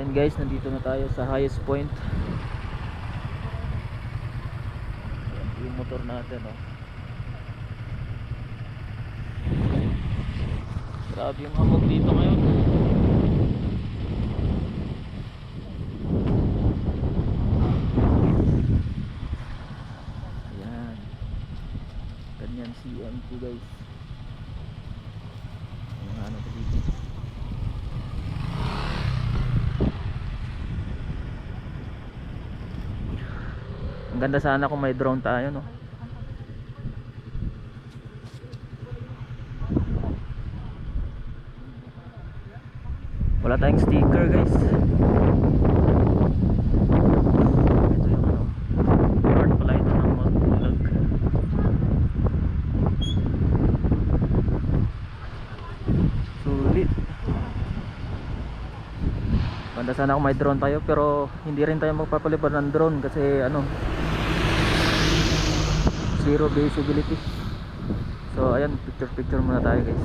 Yan guys, nandito na tayo sa highest point. Yan yung motor natin, oh. Grabe yung hamog dito ngayon. Ayan. Ganyan CMT guys. Ayan, ano to dito. Ang ganda sana kung may drone tayo, no? Wala tayong sticker, guys. Ganda sana kung may drone tayo pero hindi rin tayo magpapalipad ng drone kasi ano zero visibility. So ayan, picture picture muna tayo guys.